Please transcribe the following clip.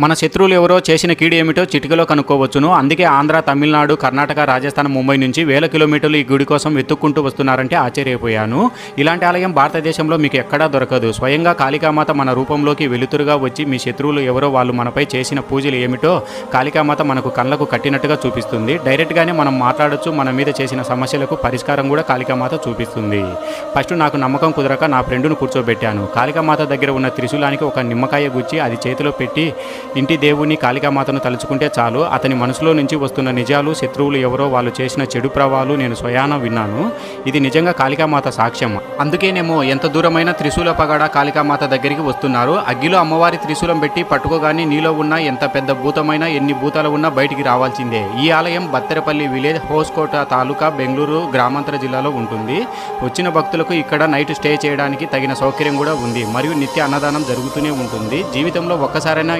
మన శత్రువులు ఎవరో చేసిన కీడు ఏమిటో చిటికలో కనుక్కోవచ్చును. అందుకే ఆంధ్ర తమిళనాడు కర్ణాటక రాజస్థాన్ ముంబై నుంచి వేల కిలోమీటర్లు ఈ గుడి కోసం వెతుక్కుంటూ వస్తున్నారంటే ఆశ్చర్యపోయాను. ఇలాంటి ఆలయం భారతదేశంలో మీకు ఎక్కడా దొరకదు. స్వయంగా కాళికామాత మన రూపంలోకి వెలుతురుగా వచ్చి మీ శత్రువులు ఎవరో వాళ్ళు మనపై చేసిన పూజలు ఏమిటో కాళికామాత మనకు కళ్ళకు కట్టినట్టుగా చూపిస్తుంది. డైరెక్ట్గానే మనం మాట్లాడొచ్చు. మన మీద చేసిన సమస్యలకు పరిష్కారం కూడా కాళికామాత చూపిస్తుంది. ఫస్ట్ నాకు నమ్మకం కుదరక నా ఫ్రెండును కూర్చోబెట్టాను. కాళికామాత దగ్గర ఉన్న త్రిశూలానికి ఒక నిమ్మకాయ గుచ్చి అది చేతిలో పెట్టి ఇంటి దేవుని కాళికామాతను తలుచుకుంటే చాలు. అతని మనసులో నుంచి వస్తున్న నిజాలు శత్రువులు ఎవరో వాళ్ళు చేసిన చెడు ప్రవాలు నేను స్వయాన విన్నాను. ఇది నిజంగా కాళికామాత సాక్ష్యం అందుకేనేమో ఎంత దూరమైన త్రిశూల పగడ కాళికామాత దగ్గరికి వస్తున్నారు. అగ్గిలో అమ్మవారి త్రిశూలం పెట్టి పట్టుకోగానే నీలో ఉన్న ఎంత పెద్ద భూతమైనా ఎన్ని భూతాలు ఉన్నా బయటికి రావాల్సిందే. ఈ ఆలయం బత్తెరపల్లి విలేజ్ హోస్కోట తాలూకా బెంగళూరు గ్రామాంతర జిల్లాలో ఉంటుంది. వచ్చిన భక్తులకు ఇక్కడ నైట్ స్టే చేయడానికి తగిన సౌకర్యం కూడా ఉంది. మరియు నిత్య అన్నదానం జరుగుతూనే ఉంటుంది. జీవితంలో ఒక్కసారైనా